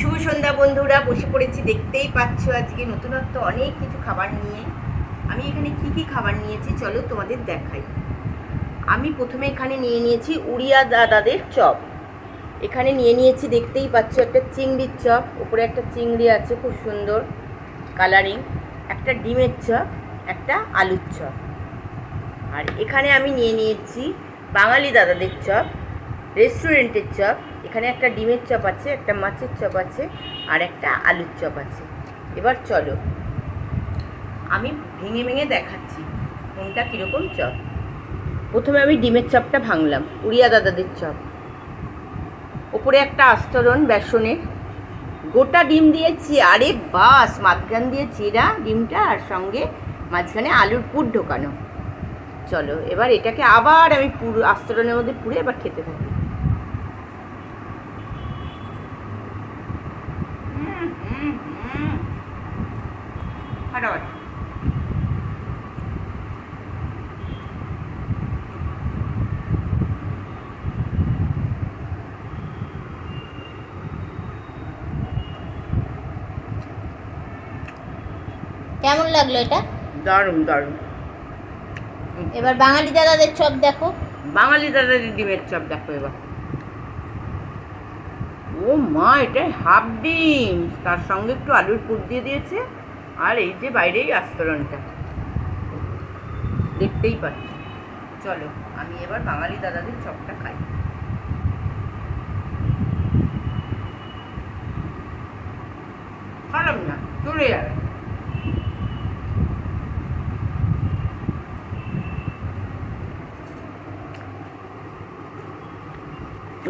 শুভ সন্ধ্যা বন্ধুরা, বসে পড়েছি, দেখতেই পাচ্ছ আজকে নতুনত্ব অনেক কিছু খাবার নিয়ে। আমি এখানে কি কি খাবার নিয়েছি চলো তোমাদের দেখাই। আমি প্রথমে এখানে নিয়ে নিয়েছি উড়িয়া দাদাদের চপ। এখানে নিয়ে নিয়েছি, দেখতেই পাচ্ছ একটা চিংড়ির চপ। উপরে একটা চিংড়ি আছে, খুব সুন্দর কালারিং একটা ডিমের চপ, একটা আলুর চপ। আর এখানে আমি নিয়ে নিয়েছি বাঙালি দাদাদের চপ রেস্টুরেন্টের চপ। এখানে একটা ডিমের চপ আছে, একটা মাছের চপ আছে, আর একটা আলুর চপ আছে। এবার চলো, আমি ভেঙে ভেঙে দেখাচ্ছি কোনটা কীরকম চপ। প্রথমে আমি ডিমের চপটা ভাঙলাম, উড়িয়া দাদাদের চপ। ওপরে একটা আস্তরণ বেসনের। গোটা ডিম দিয়েছি, আরে বাস, মাঝখান দিয়ে চিরা ডিমটা আর সঙ্গে মাঝখানে আলুর পুর ঢোকানো। চলো, এবার এটাকে আবার আমি পুরো, আস্তরণের মধ্যে পুড়ে এবার খেতে থাকি। ফাটাফাটি। কেমন লাগল এটা? দারুণ দারুণ। এবার বাঙালি দাদাদের চপ দেখো। বাঙালি দাদাদের ডিমের চপ দেখো এবার। ও মা এটা হাফ ডিম। তার সঙ্গে একটু আলুর পুর দিয়ে দিয়েছে। আর এই যে বাইরেই আস্তরণটা। দেখতেই পাচ্ছি। চলো, আমি এবার বাঙালি দাদাদের চপটা খাই। খারাপ না, চলে যাবে।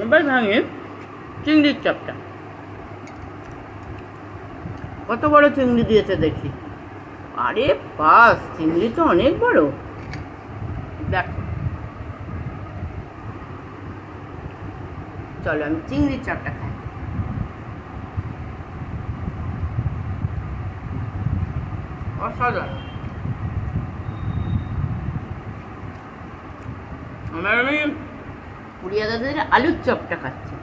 এবার ভাঙে চিংড়ির চপটা। কত বড় চিংড়ি দিয়েছে দেখি। আরে বাস, চিংড়ি তো অনেক বড়। দেখো। চলো আমি চিংড়ির চপটা খাই। অসাধারণ। আমার আমি পুরিয়া দাদের আলুর চপটা খাচ্ছি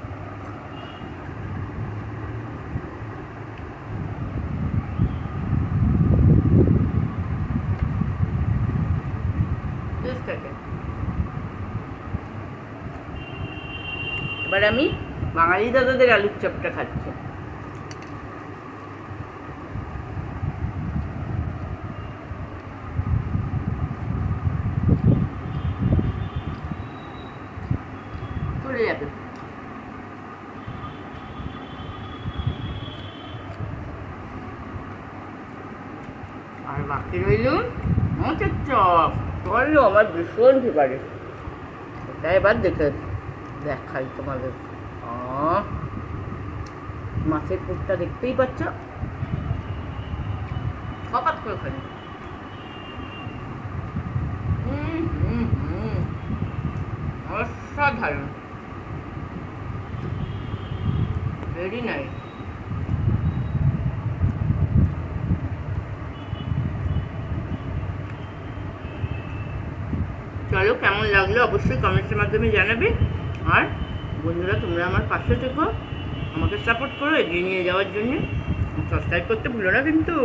Taste আছে। এবার আমি বাঙালি দাদাদের আলুর চপটা খাচ্ছি। আর বাকি রইল মাছের চপ। চলো, আমার ভীষণ ফেভারিট এটা এবার দেখে দেখাই তোমাদের। মাছের পুরটা দেখতেই পাচ্ছ। কপাত করে ওখানে অসাধারণ। ভেরি নাইস চলো কেমন লাগল অবশ্যই কমেন্টের মাধ্যমে জানাবে। আর বন্ধুরা, তোমরা আমার পাশে থেকো। আমাকে সাপোর্ট করো এগিয়ে নিয়ে যাওয়ার জন্যে। সাবস্ক্রাইব করতে ভুলো না কিন্তু।